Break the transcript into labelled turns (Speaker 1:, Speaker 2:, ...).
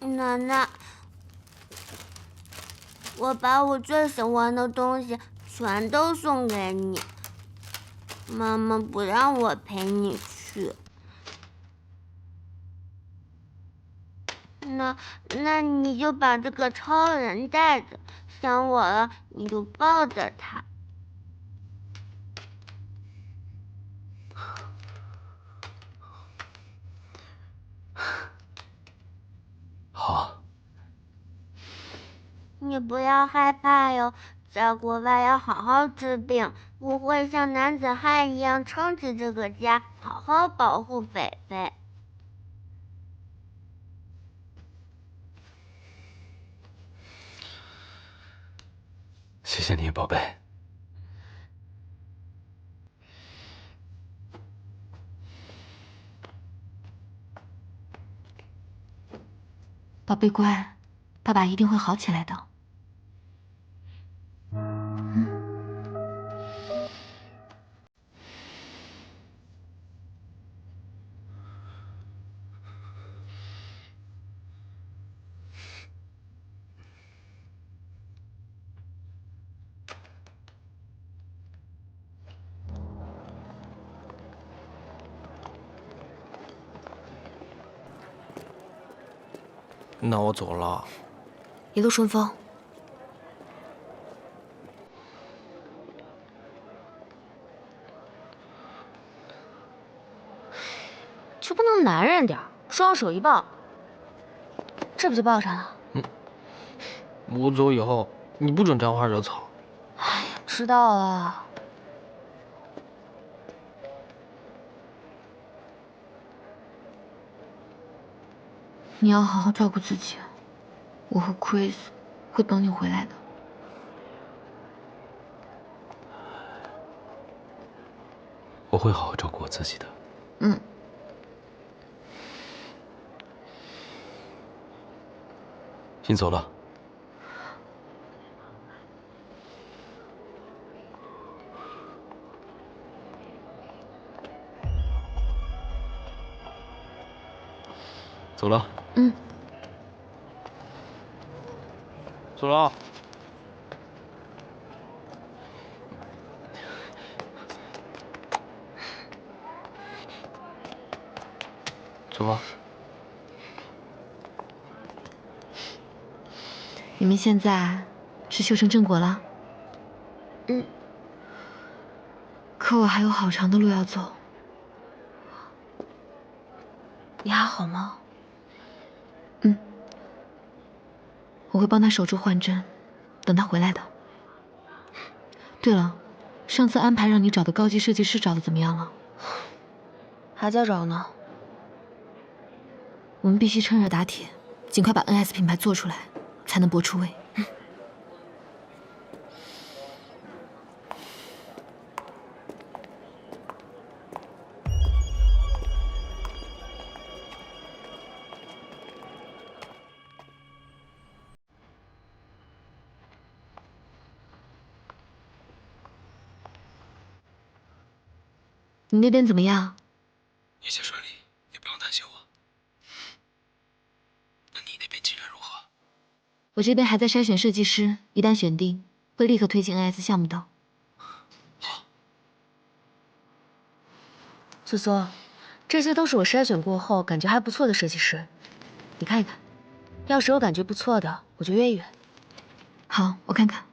Speaker 1: 奶奶，我把我最喜欢的东西全都送给你，妈妈不让我陪你去。那那你就把这个超人带着，想我了你就抱着他。
Speaker 2: 好。
Speaker 1: 你不要害怕哟，在国外要好好治病，我会像男子汉一样撑起这个家，好好保护菲菲。
Speaker 2: 谢谢你，宝贝。
Speaker 3: 宝贝乖，爸爸一定会好起来的。
Speaker 2: 那我走了。
Speaker 3: 一路顺风。
Speaker 4: 就不能男人点双手一抱，这不就抱上了？
Speaker 2: 嗯。我走以后，你不准沾花惹草。
Speaker 4: 哎呀，知道了。
Speaker 3: 你要好好照顾自己，我和 Chris 会等你回来的。
Speaker 2: 我会好好照顾我自己的。
Speaker 3: 嗯。
Speaker 2: 先走了。走了。
Speaker 3: 嗯。
Speaker 2: 走了。走吧。
Speaker 3: 你们现在是修成正果了？
Speaker 1: 嗯。
Speaker 3: 可我还有好长的路要走。
Speaker 4: 你还好吗？
Speaker 3: 我会帮他守住幻针，等他回来的。对了，上次安排让你找的高级设计师找的怎么样了？
Speaker 4: 还在找呢。
Speaker 3: 我们必须趁热打铁，尽快把 NS 品牌做出来，才能搏出位。你那边怎么样？
Speaker 2: 一切顺利，你不用担心我。那你那边进展如何？
Speaker 3: 我这边还在筛选设计师，一旦选定，会立刻推进 NS 项目的。
Speaker 2: 好。
Speaker 4: 苏苏，这些都是我筛选过后感觉还不错的设计师，你看一看，要是有感觉不错的，我就约一约。
Speaker 3: 好，我看看。